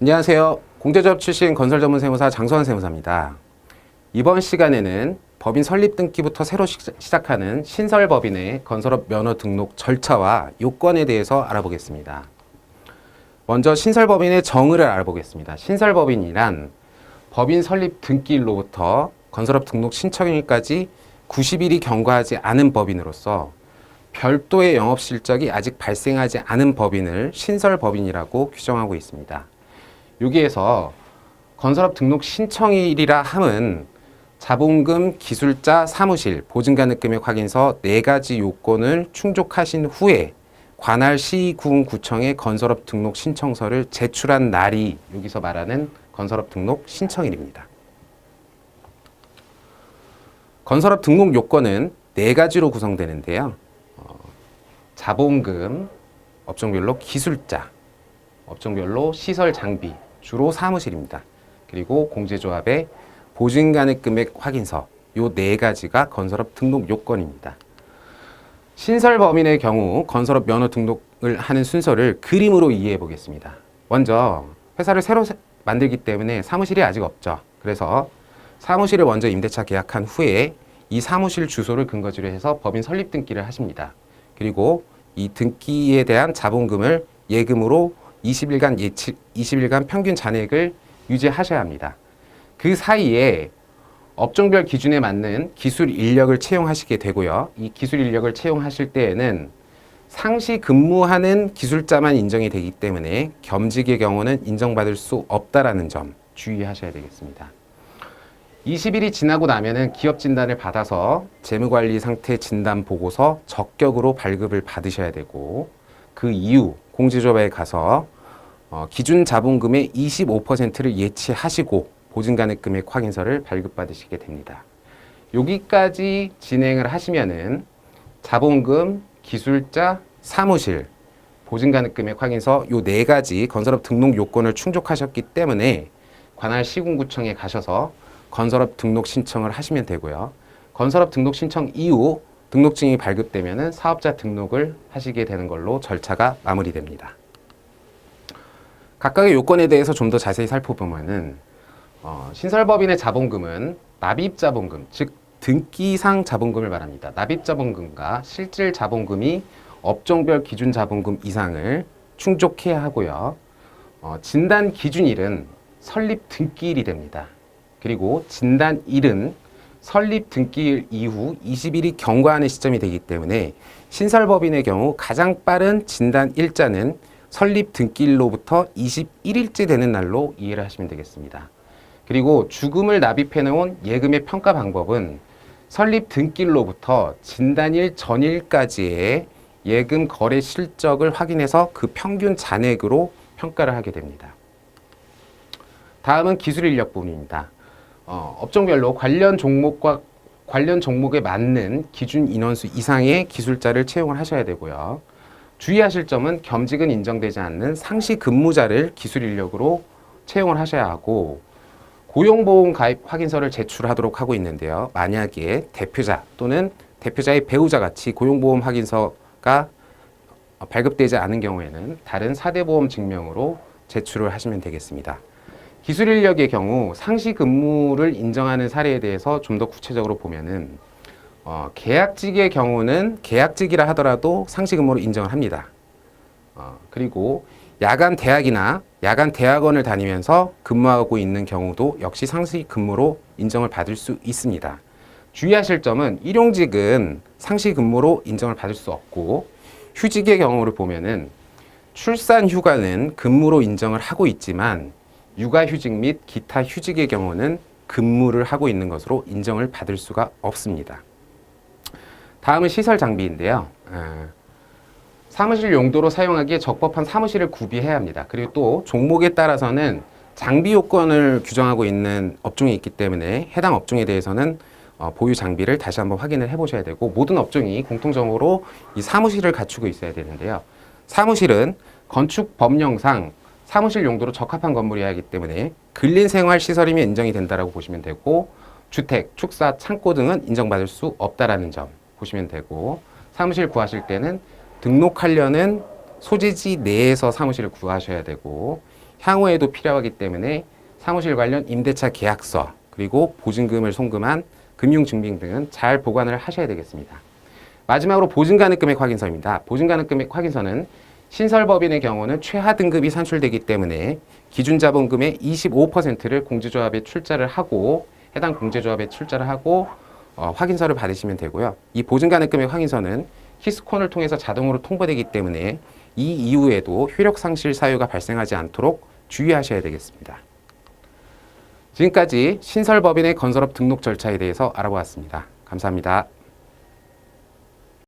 안녕하세요. 공제조합 출신 건설 전문 세무사 장소환 세무사입니다. 이번 시간에는 법인 설립 등기부터 새로 시- 시작하는 신설 법인의 건설업 면허 등록 절차와 요건에 대해서 알아보겠습니다. 먼저 신설 법인의 정의를 알아보겠습니다. 신설 법인이란 법인 설립 등기일로부터 건설업 등록 신청일까지 90일이 경과하지 않은 법인으로서 별도의 영업 실적이 아직 발생하지 않은 법인을 신설 법인이라고 규정하고 있습니다. 여기에서 건설업 등록 신청일이라 함은 자본금, 기술자, 사무실, 보증가능 금액 확인서 네 가지 요건을 충족하신 후에 관할 시군구청에 건설업 등록 신청서를 제출한 날이 여기서 말하는 건설업 등록 신청일입니다. 건설업 등록 요건은 네 가지로 구성되는데요. 어, 자본금, 업종별로 기술자, 업종별로 시설 장비, 주로 사무실입니다. 그리고 공제조합의 보증가능 금액 확인서, 요 네 가지가 건설업 등록 요건입니다. 신설 범인의 경우 건설업 면허 등록을 하는 순서를 그림으로 이해해 보겠습니다. 먼저 회사를 새로 세- 만들기 때문에 사무실이 아직 없죠. 그래서 사무실을 먼저 임대차 계약한 후에 이 사무실 주소를 근거지로 해서 법인 설립 등기를 하십니다. 그리고 이 등기에 대한 자본금을 예금으로 20일간 예치, 20일간 평균 잔액을 유지하셔야 합니다. 그 사이에 업종별 기준에 맞는 기술 인력을 채용하시게 되고요. 이 기술 인력을 채용하실 때에는 상시 근무하는 기술자만 인정이 되기 때문에 겸직의 경우는 인정받을 수 없다라는 점 주의하셔야 되겠습니다. 20일이 지나고 나면은 기업 진단을 받아서 재무관리 상태 진단 보고서 적격으로 발급을 받으셔야 되고 그 이후 공제조합에 가서 어, 기준 자본금의 25%를 예치하시고 보증가능 금액 확인서를 발급받으시게 됩니다. 여기까지 진행을 하시면은 자본금, 기술자, 사무실, 보증가능 금액 확인서 요 네 가지 건설업 등록 요건을 충족하셨기 때문에 관할 시군구청에 가셔서 건설업 등록 신청을 하시면 되고요. 건설업 등록 신청 이후 등록증이 발급되면은 사업자 등록을 하시게 되는 걸로 절차가 마무리됩니다. 각각의 요건에 대해서 좀 더 자세히 살펴보면은 어, 신설법인의 자본금은 납입 자본금, 즉 등기상 자본금을 말합니다. 납입 자본금과 실질 자본금이 업종별 기준 자본금 이상을 충족해야 하고요. 어, 진단 기준일은 설립 등기일이 됩니다. 그리고 진단일은 설립 등기일 이후 20일이 경과하는 시점이 되기 때문에 신설법인의 경우 가장 빠른 진단 일자는 설립 등기일로부터 21일째 되는 날로 이해를 하시면 되겠습니다. 그리고 죽음을 납입해 놓은 예금의 평가 방법은 설립 등기일로부터 진단일 전일까지의 예금 거래 실적을 확인해서 그 평균 잔액으로 평가를 하게 됩니다. 다음은 기술 인력 부분입니다. 어, 업종별로 관련 종목과 관련 종목에 맞는 기준 인원수 이상의 기술자를 채용을 하셔야 되고요. 주의하실 점은 겸직은 인정되지 않는 상시 근무자를 기술 인력으로 채용을 하셔야 하고 고용보험 가입 확인서를 제출하도록 하고 있는데요. 만약에 대표자 또는 대표자의 배우자 같이 고용보험 확인서가 발급되지 않은 경우에는 다른 사대보험 증명으로 제출을 하시면 되겠습니다. 기술 인력의 경우 상시 근무를 인정하는 사례에 대해서 좀 더 구체적으로 보면은 어, 계약직의 경우는 계약직이라 하더라도 상시 근무로 인정을 합니다. 어, 그리고 야간 대학이나 야간 대학원을 다니면서 근무하고 있는 경우도 역시 상시 근무로 인정을 받을 수 있습니다. 주의하실 점은 일용직은 상시 근무로 인정을 받을 수 없고 휴직의 경우를 보면은 출산 휴가는 근무로 인정을 하고 있지만 육아 휴직 및 기타 휴직의 경우는 근무를 하고 있는 것으로 인정을 받을 수가 없습니다. 다음은 시설 장비인데요. 아, 사무실 용도로 사용하기에 적법한 사무실을 구비해야 합니다. 그리고 또 종목에 따라서는 장비 요건을 규정하고 있는 업종이 있기 때문에 해당 업종에 대해서는 어, 보유 장비를 다시 한번 확인을 해보셔야 되고 모든 업종이 공통적으로 이 사무실을 갖추고 있어야 되는데요. 사무실은 건축 법령상 사무실 용도로 적합한 건물이어야 하기 때문에 근린 생활 시설이면 인정이 된다라고 보시면 되고 주택, 축사, 창고 등은 인정받을 수 없다라는 점 보시면 되고 사무실 구하실 때는 등록하려는 소재지 내에서 사무실을 구하셔야 되고 향후에도 필요하기 때문에 사무실 관련 임대차 계약서 그리고 보증금을 송금한 금융증빙 등은 잘 보관을 하셔야 되겠습니다. 마지막으로 보증가능 금액 확인서입니다. 보증가능 금액 확인서는 신설법인의 경우는 최하 등급이 산출되기 때문에 기준 자본금의 25%를 공제조합에 출자를 하고 해당 공제조합에 출자를 하고 어, 확인서를 받으시면 되고요. 이 보증가능 금액 확인서는 히스콘을 통해서 자동으로 통보되기 때문에 이 이후에도 효력 상실 사유가 발생하지 않도록 주의하셔야 되겠습니다. 지금까지 신설법인의 건설업 등록 절차에 대해서 알아보았습니다. 감사합니다.